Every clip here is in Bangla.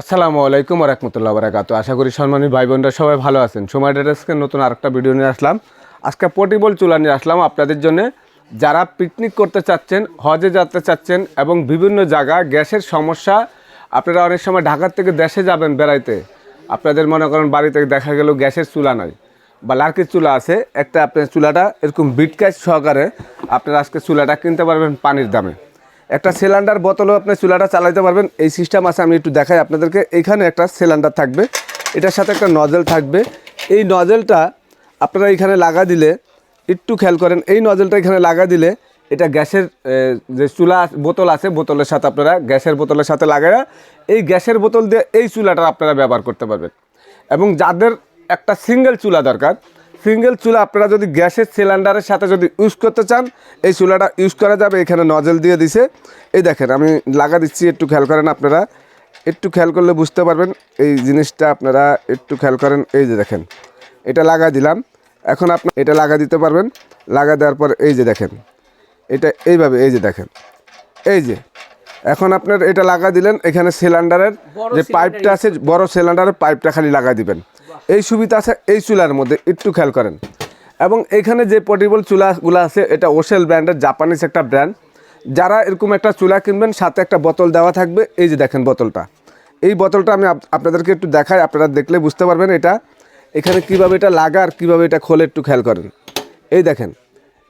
আসসালামু আলাইকুম রহমতুল্লাহ বারাকাতু আশা করি সম্মানিত ভাই বোনরা সবাই ভালো আছেন। সময় ডেটাসকে নতুন আরেকটা ভিডিও নিয়ে আসলাম। আজকে পোর্টেবল চুলা নিয়ে আসলাম আপনাদের জন্য। যারা পিকনিক করতে চাচ্ছেন, হজে যেতে চাচ্ছেন এবং বিভিন্ন জায়গা গ্যাসের সমস্যা, আপনারা অনেক সময় ঢাকার থেকে দেশে যাবেন বেড়াইতে। আপনাদের মনে করেন বাড়িতে দেখা গেল গ্যাসের চুলা নয় বা লার্কির চুলা আছে। একটা আপনার চুলাটা এরকম বিটকাজ সহকারে আপনারা আজকে চুলাটা কিনতে পারবেন পানির দামে। একটা সিলিন্ডার বোতলও আপনি চুলাটা চালাইতে পারবেন। এই সিস্টেম আছে, আমি একটু দেখাই আপনাদেরকে। এখানে একটা সিলিন্ডার থাকবে। এটার সাথে একটা নজেল থাকবে। এই নজেলটা আপনারা এখানে লাগা দিলে একটু খেয়াল করেন, এই নজেলটা এখানে লাগা দিলে এটা গ্যাসের যে চুলা বোতল আছে, বোতলের সাথে আপনারা গ্যাসের বোতলের সাথে লাগায়া এই গ্যাসের বোতল দিয়ে এই চুলাটা আপনারা ব্যবহার করতে পারবেন। এবং যাদের একটা সিঙ্গেল চুলা দরকার সিঙ্গেল চুলা আপনারা যদি গ্যাসের সিলিন্ডারের সাথে যদি ইউজ করতে চান এই চুলাটা ইউজ করা যাবে এখানে নজেল দিয়ে দিছে। এই দেখেন আমি লাগা দিচ্ছি একটু খেয়াল করেন আপনারা। একটু খেয়াল করলে বুঝতে পারবেন এই জিনিসটা আপনারা একটু খেয়াল করেন। এই যে দেখেন এটা লাগা দিলাম। এখন আপনি এটা লাগা দিতে পারবেন। লাগা দেওয়ার পর এই যে দেখেন এটা এইভাবে এই যে দেখেন এই যে। এখন আপনার এটা লাগা দিলেন এখানে সিলিন্ডারের যে পাইপটা আছে বড় সিলিন্ডারের পাইপটা খালি লাগা দিবেন। এই সুবিধা আছে এই চুলার মধ্যে, একটু খেয়াল করেন। এবং এখানে যে পোর্টেবল চুলাগুলো আছে, এটা ওশেল ব্র্যান্ডের জাপানিজ একটা ব্র্যান্ড যারা এরকম একটা চুলা কিনবেন, সাথে একটা বোতল দেওয়া থাকবে, এই যে দেখেন বোতলটা। এই বোতলটা আমি আপ- আপনাদেরকে একটু দেখাই, আপনারা দেখলে বুঝতে পারবেন এটা। এখানে কীভাবে এটা লাগা আর কীভাবে এটা খোলে, একটু খেয়াল করেন। এই দেখেন,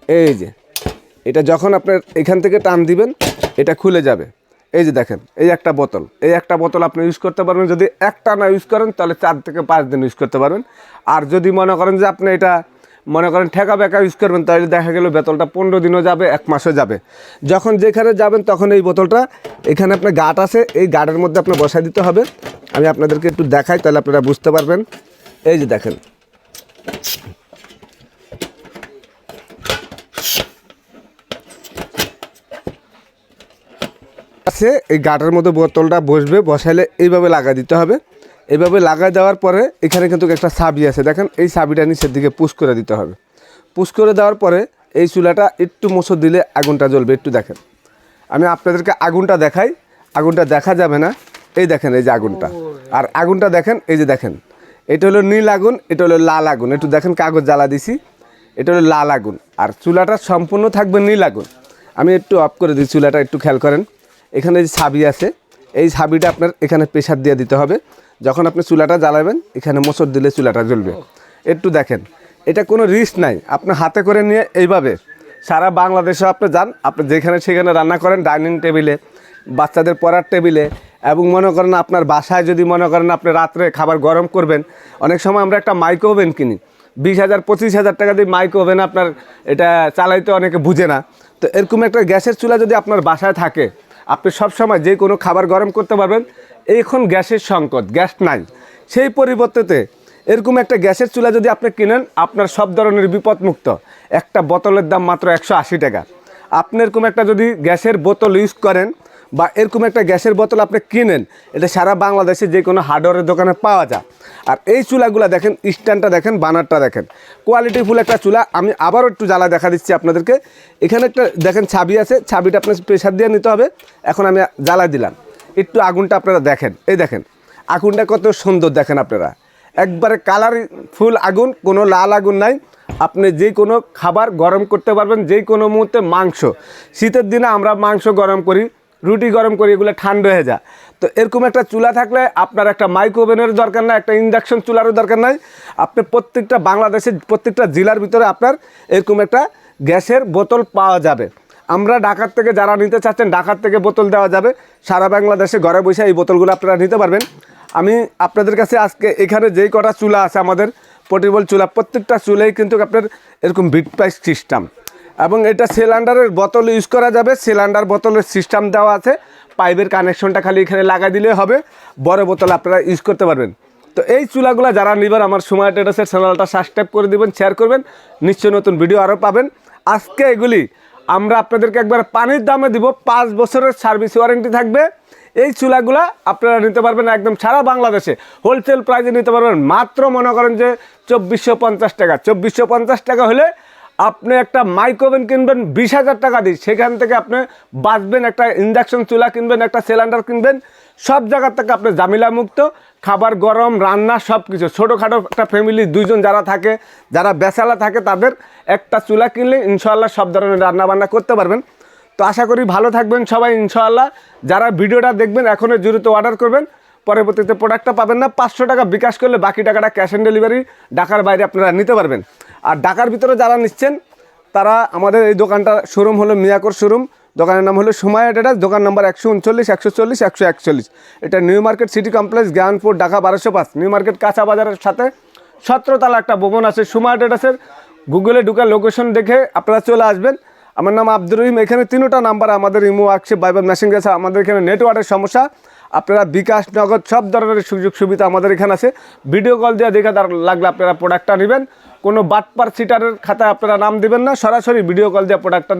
এই যে, এটা যখন আপনার এখান থেকে টান দিবেন, এটা খুলে যাবে। এই যে দেখেন, এই একটা বোতল। এই একটা বোতল আপনি ইউজ করতে পারবেন। যদি একটা না ইউজ করেন, তাহলে চার থেকে পাঁচ দিন ইউজ করতে পারবেন। আর যদি মনে করেন যে আপনি এটা, মনে করেন ঠেকা বেকা ইউজ করবেন, তাহলে দেখা গেল বোতলটা পনেরো দিনও যাবে, এক মাসও যাবে। যখন যেখানে যাবেন, তখন এই বোতলটা, এখানে আপনার গাট আছে, এই গাটের মধ্যে আপনার বসাই দিতে হবে। আমি আপনাদেরকে একটু দেখাই, তাহলে আপনারা বুঝতে পারবেন। এই যে দেখেন আছে, এই গাটার মধ্যে বোতলটা বসবে, বসাইলে এইভাবে লাগা দিতে হবে। এইভাবে লাগা দেওয়ার পরে এখানে কিন্তু একটা সাবি আছে। দেখেন, এই সাবিটা নিচের দিকে পুশ করে দিতে হবে। পুশ করে দেওয়ার পরে এই চুলাটা একটু মোচর দিলে আগুনটা জ্বলবে। একটু দেখেন, আমি আপনাদেরকে আগুনটা দেখাই। আগুনটা দেখা যাবে না। এই দেখেন, এই যে আগুনটা। আর আগুনটা দেখেন, এই যে দেখেন, এটা হলো নীল আগুন, এটা হলো লাল আগুন। একটু দেখেন, কাগজ জ্বালা দিছি। এটা হলো লাল আগুন। আর চুলাটা সম্পূর্ণ থাকবে নীল আগুন। আমি একটু অফ করে দিই, চুলাটা একটু খেয়াল করেন। এখানে যে ছাবি আছে, এই ছাবিটা আপনার এখানে প্রেশার দিয়ে দিতে হবে। যখন আপনি চুলাটা জ্বালাবেন, এখানে মোচর দিলে চুলাটা জ্বলবে। একটু দেখেন, এটা কোনো রিস্ক নাই। আপনি হাতে করে নিয়ে এইভাবে সারা বাংলাদেশে আপনি যান, আপনি যেখানে সেখানে রান্না করেন, ডাইনিং টেবিলে, বাচ্চাদের পড়ার টেবিলে, এবং মনে করেন আপনার বাসায় যদি মনে করেন আপনি রাত্রে খাবার গরম করবেন, অনেক সময় আমরা একটা মাইক্রো ওভেন কিনি। বিশ হাজার, পঁচিশ হাজার টাকা দিয়ে মাইক্রো ওভেন আপনার এটা চালাইতে অনেকে বুঝে না। তো এরকম একটা গ্যাসের চুলা যদি আপনার বাসায় থাকে আপনি সব সময় যে কোনো খাবার গরম করতে পারবেন। এখন গ্যাসের সংকট, গ্যাস নাই। সেই পরিবর্তে এরকম একটা গ্যাসের চুলা যদি আপনি কিনেন, আপনার সব ধরনের বিপদমুক্ত। একটা বোতলের দাম মাত্র একশো আশি টাকা। আপনি এরকম একটা যদি গ্যাসের বোতল ইউজ করেন বা এরকম একটা গ্যাসের বোতল আপনি কিনেন, এটা সারা বাংলাদেশে যে কোনো হার্ডওয়ারের দোকানে পাওয়া যায়। আর এই চুলাগুলো দেখেন, স্ট্যান্ডটা দেখেন, বানারটা দেখেন। কোয়ালিটিফুল একটা চুলা, আমি আবারও একটু জ্বালা দেখা দিচ্ছি আপনাদেরকে। এখানে একটা দেখেন ছাবি আছে, ছাবিটা আপনার প্রেশার দিয়ে নিতে হবে। এখন আমি জ্বালা দিলাম। একটু আগুনটা আপনারা দেখেন, এই দেখেন, আগুনটা কত সুন্দর দেখেন আপনারা। একবারে কালার ফুল আগুন, কোনো লাল আগুন নাই। আপনি যে কোনো খাবার গরম করতে পারবেন, যে কোনো মুহূর্তে মাংস। শীতের দিনে আমরা মাংস গরম করি রুটি গরম করি এগুলো ঠান্ডা হয়ে যায়। তো এরকম একটা চুলা থাকলে আপনার একটা মাইক্রো ওভেনের দরকার নাই, একটা ইন্ডাকশন চুলারও দরকার নাই। আপনি প্রত্যেকটা বাংলাদেশের প্রত্যেকটা জেলার ভিতরে আপনার এরকম একটা গ্যাসের বোতল পাওয়া যাবে। আমরা ঢাকার থেকে যারা নিতে চাচ্ছেন, ঢাকার থেকে বোতল দেওয়া যাবে। সারা বাংলাদেশে ঘরে বসে এই বোতলগুলো আপনারা নিতে পারবেন। আমি আপনাদের কাছে আজকে এখানে যেই কটা চুলা আছে আমাদের পোর্টেবল চুলা, প্রত্যেকটা চুলেই কিন্তু আপনার এরকম বিট পাইস সিস্টেম এবং এটা সিলিন্ডারের বোতল ইউজ করা যাবে। সিলিন্ডার বোতলের সিস্টেম দেওয়া আছে। পাইপের কানেকশনটা খালি এখানে লাগা দিলে হবে। বড় বোতল আপনারা ইউজ করতে পারবেন। তো এই চুলাগুলো যারা নেবেন, আমার সময় টেটাসের চ্যানেলটা সাবস্ক্রাইব করে দেবেন শেয়ার করবেন। নিশ্চয়ই নতুন ভিডিও আরও পাবেন। আজকে এগুলি আমরা আপনাদেরকে একবার পানির দামে দিব। পাঁচ বছরের সার্ভিস ওয়ারেন্টি থাকবে। এই চুলাগুলা আপনারা নিতে পারবেন একদম সারা বাংলাদেশে। হোলসেল প্রাইসে নিতে পারবেন। মাত্র মনে করেন যে চব্বিশশো পঞ্চাশ টাকা। চব্বিশশো পঞ্চাশ টাকা হলে আপনি একটা মাইক্রোওভেন কিনবেন, বিশ হাজার টাকা দিয়ে। সেখান থেকে আপনি বাঁচবেন, একটা ইন্ডাকশন চুলা কিনবেন, একটা সিলিন্ডার কিনবেন। সব জায়গার থেকে আপনি জামিলা মুক্ত খাবার গরম, রান্না সব কিছু ছোটোখাটো একটা ফ্যামিলি দুইজন যারা থাকে, যারা বেসালা থাকে, তাদের একটা চুলা কিনলে ইনশাল্লাহ সব ধরনের রান্নাবান্না করতে পারবেন। তো আশা করি ভালো থাকবেন সবাই ইনশাআল্লাহ। যারা ভিডিওটা দেখবেন, এখনও দ্রুত অর্ডার করবেন। পরবর্তীতে প্রোডাক্টটা পাবেন না। পাঁচশো টাকা বিকাশ করলে বাকি টাকাটা ক্যাশ অন ডেলিভারি ঢাকার বাইরে আপনারা নিতে পারবেন। আর ঢাকার ভিতরে যারা নিচ্ছেন, তারা আমাদের এই দোকানটা শোরুম হলো মিয়াকর শোরুম। দোকানের নাম হলো সময় অ্যাডাস দোকান নাম্বার একশো উনচল্লিশ, একশো চল্লিশ, একশো একচল্লিশ। এটা new market city complex, Gyanpur, Dhaka বারোশো পাঁচ। নিউ মার্কেট কাঁচা বাজারের সাথে সতেরোতলা একটা ভবন আছে সময় অ্যাডাসের গুগলে ঢুকে লোকেশন দেখে আপনারা চলে আসবেন। আমার নাম আব্দুর রহিম। এখানে তিনোটা নাম্বার আমাদের ইমো আকছে বাইবার মেশিন গেছে আমাদের এখানে নেটওয়ার্কের সমস্যা। আপনারা বিকাশ, নগদ সব ধরনের সুযোগ সুবিধা আমাদের এখানে আছে। ভিডিও কল দিয়ে দেখে তার লাগলে আপনারা প্রোডাক্টটা নেবেন। কোনো বাটপার সিটারের খাতায় আপনারা নাম দেবেন না, সরাসরি ভিডিও কল দিয়ে প্রোডাক্টটা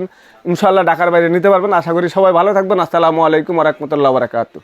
ইনশাল্লাহ ঢাকার বাইরে নিতে পারবেন। আশা করি সবাই ভালো থাকবেন। আসসালামু আলাইকুম রহমতুল্লাহ বারাকাতু